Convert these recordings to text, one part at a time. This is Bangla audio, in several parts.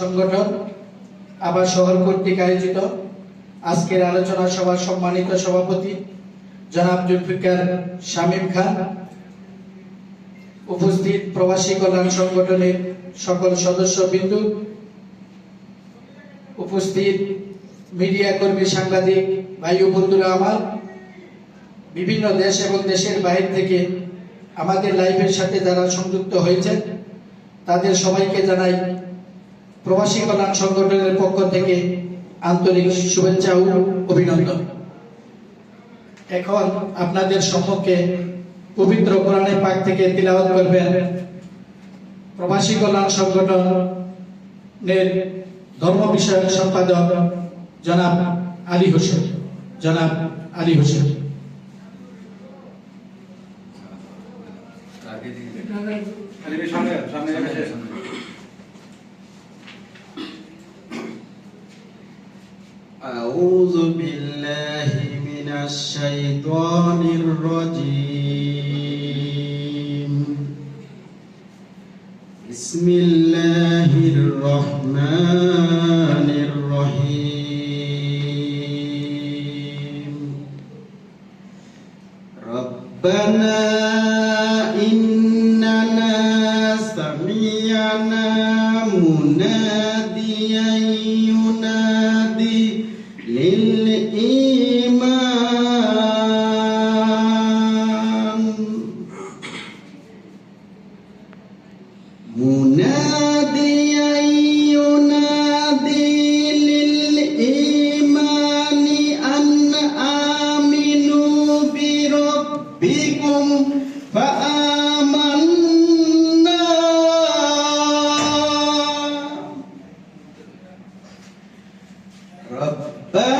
সংগঠন আবার শহর কর্তৃক আয়োজিত। আজকের আলোচনা সভার সম্মানিত সভাপতি জনাব জুলফিকার শামীম খান। উপস্থিত প্রবাসী কল্যাণ সংগঠনের সকল সদস্য বিন্দু উপস্থিত মিডিয়া কর্মী সাংবাদিক ভাই বন্ধুরা আমার। বিভিন্ন দেশ এবং দেশের বাইরে থেকে আমাদের লাইভের সাথে যারা সংযুক্ত হয়েছেন, তাদের সবাইকে জানাই প্রবাসী কল্যাণ সংগঠনের পক্ষ থেকে আন্তরিক শুভেচ্ছা ও অভিনন্দন। এখন আপনাদের সম্মুখে পবিত্র কোরআনের পাক থেকে তিলাওয়াত করবেন প্রবাসী কল্যাণ সংগঠনের ধর্ম বিষয়ক সম্পাদক জনাব আলী হোসেন। জনাব আলী হোসেন। الله الرحمن الرحيم. ربنا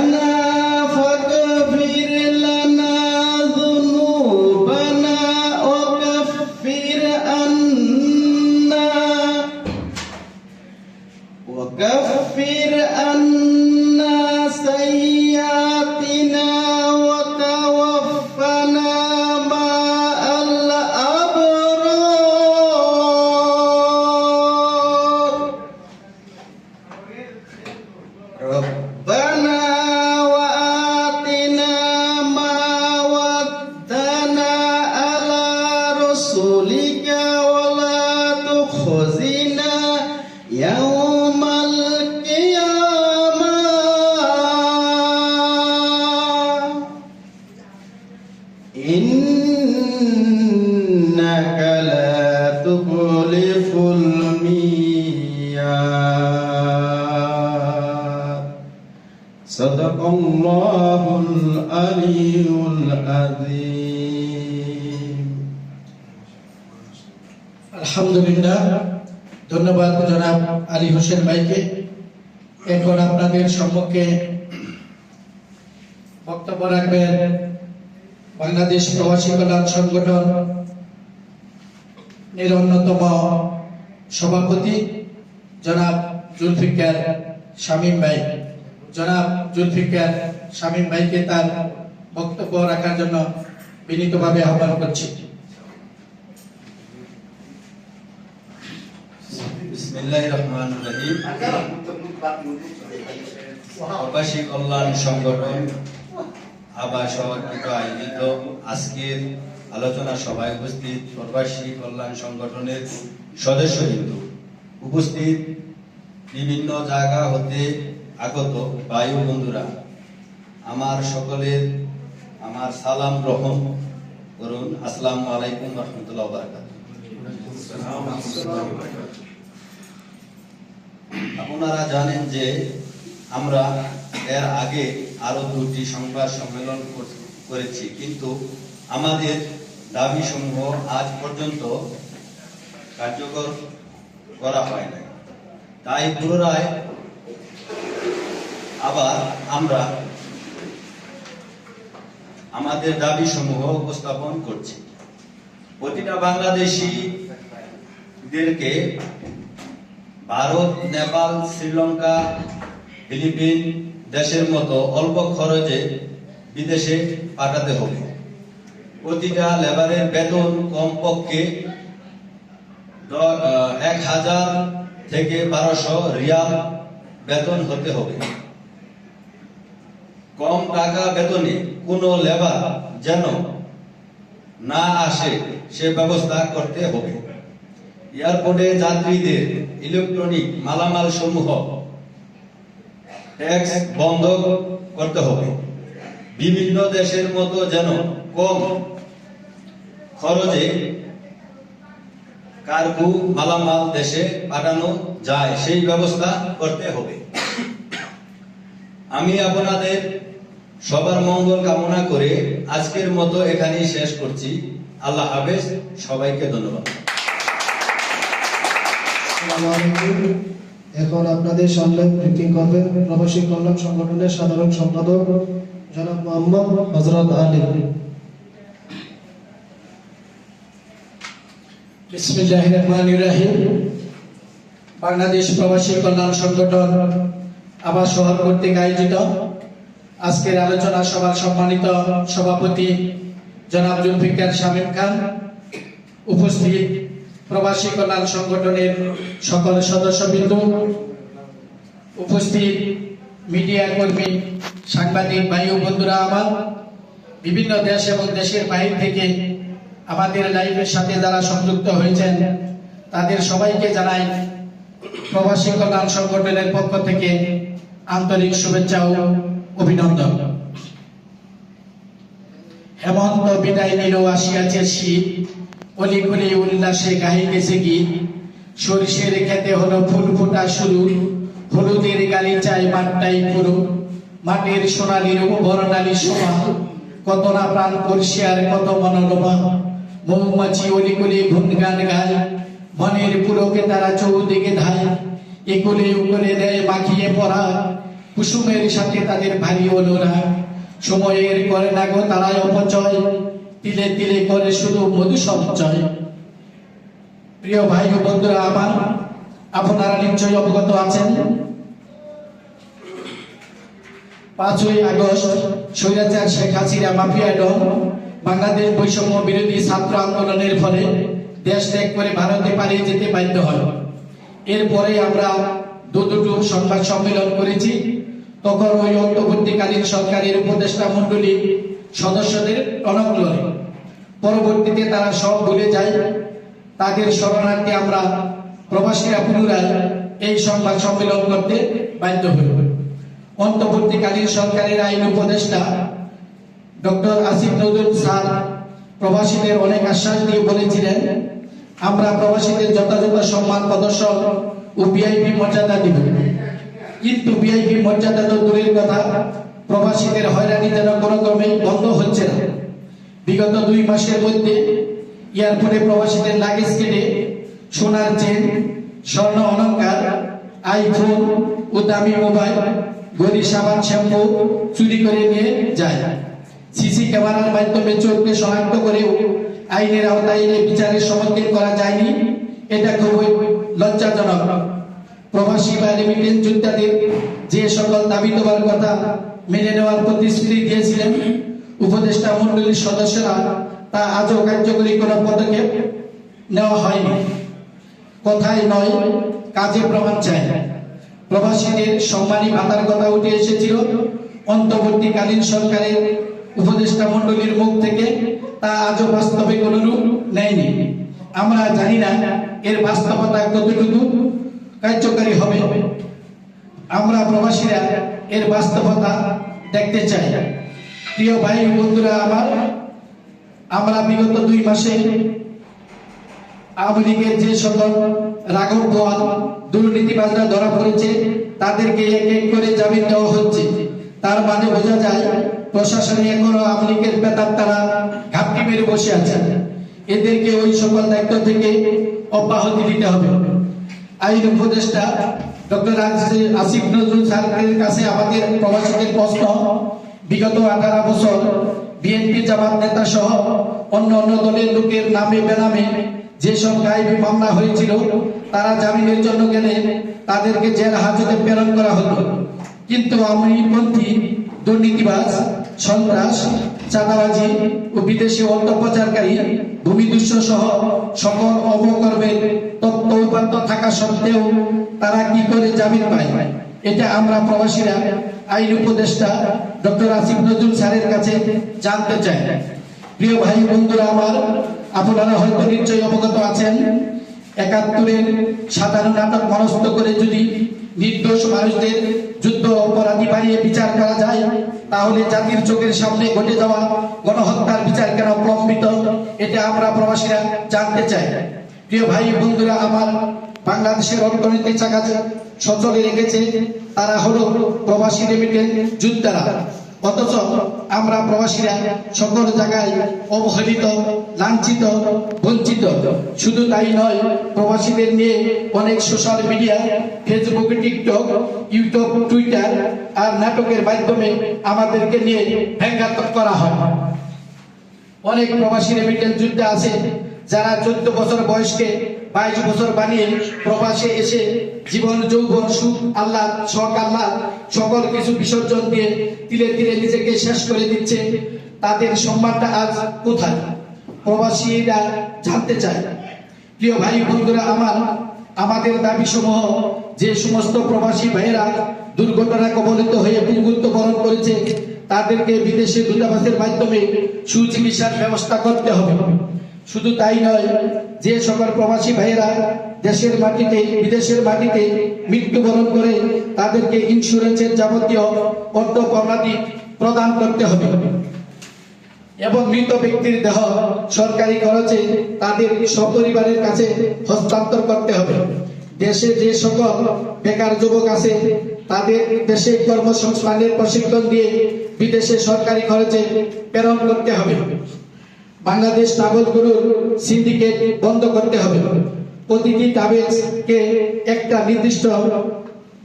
إنك لا تخلف الميعاد صدق الله العلي العظيم আলহামদুলিল্লাহ ধন্যবাদ জনাব আলী হোসেন ভাইকে এখন আপনাদের সম্মুখে বক্তব্য রাখবেন বাংলাদেশ প্রবাসী কল্যাণ সংগঠন এর অন্যতম সভাপতি জনাব জুলফিকার শামীম ভাই। জনাব জুলফিকার শামীম ভাইকে তার বক্তব্য রাখার জন্য বিনীতভাবে আহ্বান করছি। প্রবাসী কল্যাণ সংগঠন আবার সহযোগিত আয়োজিত আজকের আলোচনা সভায় উপস্থিত প্রবাসী কল্যাণ সংগঠনের সদস্য কিন্তু উপস্থিত বিভিন্ন জায়গা হতে আগত বায়ু বন্ধুরা, আমার সকলের আমার সালাম গ্রহণ করুন। আসসালামু আলাইকুম রহমতুল্লাহ আপনারা জানেন যে আমরা এর আগে আরও দুটি সংবাদ সম্মেলন কর- করেছি। কিন্তু আমাদের দাবি সমূহ আজ পর্যন্ত কার্যকর করা হয় নাই। তাই পুনরায় আবার আমরা আমাদের দাবি সমূহ উপস্থাপন করছি। প্রতিটা বাংলাদেশিদেরকে ভারত, নেপাল, শ্রীলঙ্কা, ফিলিপিন দেশের মতো অল্প খরচে বিদেশে পাঠাতে হবে। প্রতিটা লেবারের বেতন কমপক্ষে এক হাজার থেকে বারোশো রিয়াল বেতন হতে হবে। কম টাকা বেতনে কোনো লেবার যেন না আসে, সে ব্যবস্থা করতে হবে। এয়ারপোর্টে যাত্রীদের ইলেকট্রনিক মালামাল সমূহ ট্যাক্স বন্ধ করতে হবে। বিভিন্ন দেশের মতো যেন কম খরচে কার্গো মালামাল দেশে পাঠানো যায়, সেই ব্যবস্থা করতে হবে। আমি আপনাদের সবার মঙ্গল কামনা করে আজকের মতো এখানেই শেষ করছি। আল্লাহ হাফেজ, সবাইকে ধন্যবাদ। এখন আপনাদের সামনে ব্রিফিং করবেন প্রবাসী কল্যাণ সংগঠনের সাধারণ সম্পাদক জনাব মোহাম্মদ হজরত আলী। বাংলাদেশ প্রবাসী কল্যাণ সংগঠন আবার শহর কর্তৃক আয়োজিত আজকের আলোচনা সভার সম্মানিত সভাপতি জনাব জুলফিকার শামীম খান। উপস্থিত প্রবাসী কল্যাণ সংগঠনের সকল সদস্যবৃন্দ, উপস্থিত মিডিয়া কর্মী, সাংবাদিক ও বন্ধুরা আমার, বিভিন্ন দেশ এবং দেশের বাইরে থেকে আমাদের লাইভের সাথে যারা সংযুক্ত হয়েছেন, তাদের সবাইকে জানাই প্রবাসী কল্যাণ সংগঠনের পক্ষ থেকে আন্তরিক শুভেচ্ছা ও অভিনন্দন। হেমন্ত বিদায় নিল আসিয়াছে শীত। অলিগুলি উল্লাসে গাহি গেছে গীত। সরিষের খেতে হলো ফুল ফোটা শুরু। হলুদের গালিচায় মাঠটাই পুরো। মাটির সোনালির বর্ণালী শোভা কত না প্রাণ আর কত মনোরমা। মৌমাছি অলিগুলি গুনগান গায়। মনের পুরোকে তারা চৌদিকে ধায়। এগুলি উগলে দেয় মাখিয়ে পড়া কুসুমের সাথে তাদের ভারী অনুরা সময়ের করে না গো তারাই অপচয়। তিলে তিলে করে শুধু মধু সঞ্চয়। প্রিয় ভাই ও বন্ধুরা, আমার আপনারা নিশ্চয়ই অবগত আছেন। পাঁচই আগস্ট, স্বৈরাচার শেখ হাসিনা মাফিয়া ডন বাংলাদেশ বৈষম্য বিরোধী ছাত্র আন্দোলনের ফলে দেশ ত্যাগ করে ভারতে পালিয়ে যেতে বাধ্য হয়। এরপরে আমরা দু দুটো সংবাদ সম্মেলন করেছি। তখন ওই অন্তর্বর্তীকালীন সরকারের উপদেষ্টা মন্ডলী সদস্যদের অনগ্রহে পরবর্তীতে তারা সব ভুলে যায়। তাদের শরণার্থে আমরা প্রবাসীরা পুনরায় এই সংবাদ সম্মেলন করতে বাধ্য হই। অন্তর্বর্তীকালীন সরকারের আইন উপদেষ্টা ডক্টর আসিফ নজরুল স্যার প্রবাসীদের অনেক আশ্বাস দিয়ে বলেছিলেন, আমরা প্রবাসীদের যথাযথ সম্মান প্রদর্শন ও ভিআইপি মর্যাদা দিব। কিন্তু ভিআইপি মর্যাদা তো দূরের কথা, প্রবাসীদের হয়রানি যেন কোনো ক্রমে বন্ধ হচ্ছে না। বিগত দুই মাসের মধ্যে এয়ারপোর্টে প্রবাসীদের লাগেজ কেটে সোনার চেন, স্বর্ণ অলংকার, আইফোন ও দামি মোবাইল গরি সাবান, শ্যাম্পু চুরি করে নিয়ে যায়। সিসি ক্যামেরার মাধ্যমে চোরকে শনাক্ত করেও আইনের আওতায় এনে বিচারের সম্মুখীন করা যায়নি। এটা খুবই লজ্জাজনক। প্রবাসী বা রেমিটেন্স যোদ্ধাদের যে সকল দাবি দেওয়ার কথা মেনে নেওয়ার প্রতিশ্রুতি দিয়েছিলেন উপদেষ্টা মন্ডলীর সদস্যরা তা আজও কার্যকরী কোনো পদক্ষেপ নেওয়া হয়নি। কথাই নয়, কাজে প্রমাণ চাই। প্রবাসীদের সম্মানী ভাতার কথা উঠে এসেছিল। অন্তর্বর্তীকালীন সরকারের উপদেষ্টা মন্ডলীর মুখ থেকে তা আজও বাস্তবে কোনো রূপ নেয়নি। আমরা জানি না এর বাস্তবতা কতটুকু কার্যকারী হবে। আমরা প্রবাসীরা এর বাস্তবতা দেখতে চাই। প্রিয় ভাই বন্ধুরা, আমার, আমরা বিগত দুই মাসে আওয়ামী লীগের যে সকল রাঘব গোয়াল দুর্নীতিবাজরা ধরা পড়েছে, তাদেরকে এক এক করে জামিন দেওয়া হচ্ছে। তার মানে বোঝা যায়, প্রশাসনে এখনও আওয়ামী লীগের বেতার তারা ঘাপটি মেরে বসে আছে। এদেরকে ওই সকল দায়িত্ব থেকে অব্যাহতি দিতে হবে। আইন উপদেষ্টা ডক্টর আসিফ নজরুল স্যারের কাছে আমাদের প্রবাসীদের প্রশ্ন বিগত আঠারো বছর বিএনপি জামাত নেতা সহ অন্য অন্য দলের লোকের নামে বেনামে যেসব গায়েবী মামলা হয়েছিল, তারা জামিনের জন্য গেলে তাদেরকে জেল হাজতে প্রেরণ করা হতো কিন্তু আওয়ামীপন্থী দুর্নীতিবাজ, সন্ত্রাস, চাঁদাবাজি ও বিদেশি অর্থ প্রচারকারী ভূমিদৃশ্য সহ সকল অপকর্মের তথ্য উপাত্ত থাকা সত্ত্বেও তারা কি করে জামিন পায়? এটা আমরা প্রবাসীরা, আইন উপদেষ্টা ডক্টর আসিফ নজরুল স্যারের কাছে জানতে চাই। প্রিয় ভাই, বন্ধুরা আমার, আপনারা হয়তো নিশ্চয়ই অবগত আছেন, একাত্তরের সাধারণ নাটক মনস্থ করে যদি নির্দোষ মানুষদের যুদ্ধ অপরাধী বাড়িয়ে বিচার করা যায়, তাহলে জাতির চোখের সামনে ঘটে যাওয়া গণহত্যার বিচার কেন প্রলম্বিত? এটা আমরা প্রবাসীরা জানতে চাই। প্রিয় ভাই, বন্ধুরা আমার বাংলাদেশের অর্থনীতি চাকা সচলে রেখেছে। তারা হলো প্রবাসী রেমিটেন্স যোদ্ধারা। অথচ আমরা প্রবাসীরা সকল জায়গায় অবহেলিত, লাঞ্ছিত, বঞ্চিত। শুধু তাই নয়, প্রবাসীদের নিয়ে অনেক social media Facebook TikTok YouTube Twitter আর নাটকের মাধ্যমে আমাদেরকে নিয়ে ব্যঙ্গাত্মক করা হয়। অনেক প্রবাসী রেমিটেন্স যুদ্ধে আছে, যারা চোদ্দ বছর বয়সকে বাইশ বছর বানিয়ে প্রবাসে এসে জীবন, যৌবন, সুখ আল্লাহ শখ আল্লাহ সকল কিছু বিসর্জন দিয়ে তিলে তিলে নিজেকে শেষ করে দিচ্ছে। তাদের সম্মানটা আজ কোথায়? প্রবাসীরা জানতে চায়। প্রিয় ভাই, বন্ধুরা, আমার, আমাদের দাবি সমূহ যে সমস্ত প্রবাসী ভাইয়েরা দুর্ঘটনা কবলিত হয়ে মৃত্যু বরণ করেছে, তাদেরকে বিদেশে দূতাবাসের মাধ্যমে সুচিকিৎসার ব্যবস্থা করতে হবে। শুধু তাই নয়, যে সকল প্রবাসী ভাইয়েরা দেশের মাটিতে, বিদেশের মাটিতে মৃত্যুবরণ করে তাদেরকে ইন্স্যুরেন্সের যাবতীয় অর্থ প্রণালী প্রদান করতে হবে। এবং মৃত ব্যক্তির দেহ সরকারি খরচে তাদের সপরিবারের কাছে হস্তান্তর করতে হবে। দেশে যে সকল বেকার যুবক আছে, তাদের দেশে কর্মসংস্থানের প্রশিক্ষণ দিয়ে বিদেশে সরকারি খরচে প্রেরণ করতে হবে। বাংলাদেশ ট্রাভেলগুলোর সিন্ডিকেট বন্ধ করতে হবে। প্রতিটি ট্রাভেলসকে একটা নির্দিষ্ট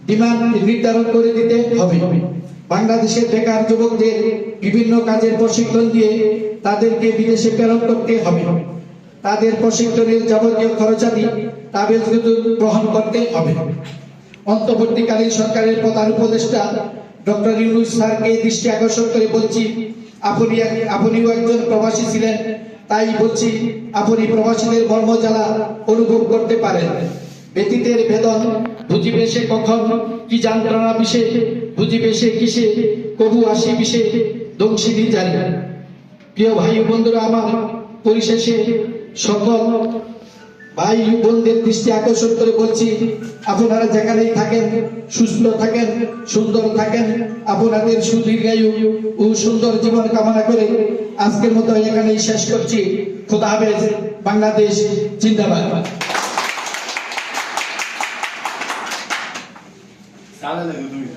ডিমান্ড নির্ধারণ করে দিতে হবে। বাংলাদেশের বেকার যুবকদের বিভিন্ন কাজের প্রশিক্ষণ দিয়ে তাদেরকে বিদেশে প্রেরণ করতে হবে। তাদের প্রশিক্ষণের যাবতীয় খরচাদি ট্রাভেলসগুলো গ্রহণ করতে হবে। অন্তর্বর্তীকালীন সরকারের প্রধান উপদেষ্টা ডক্টর ইউনুস স্যারকে দৃষ্টি আকর্ষণ করে বলছি, আপনি আপনিও একজন প্রবাসী ছিলেন। তাই বলছি, আপনি প্রবাসীদের কর্মজ্বালা অনুভব করতে পারেন। ব্যতীতের বেদন বুঝিবে সে কখন, কি যন্ত্রণা বিষে, বুঝিবে সে কিসে, কবু আসি বিষে, দংশিনী জানি। প্রিয় ভাই বন্ধুরা, আমার পরিশেষে সকল ভাই বোনদের দৃষ্টি আকর্ষণ করে বলছি, আপনারা যেখানেই থাকেন, সুস্থ থাকেন, সুন্দর থাকেন, আপনাদের সুদীর্ঘায়ু ও সুন্দর জীবন কামনা করে আজকের মতো এখানেই শেষ করছি। খোদা হাফেজ, বাংলাদেশ জিন্দাবাদ। তুমি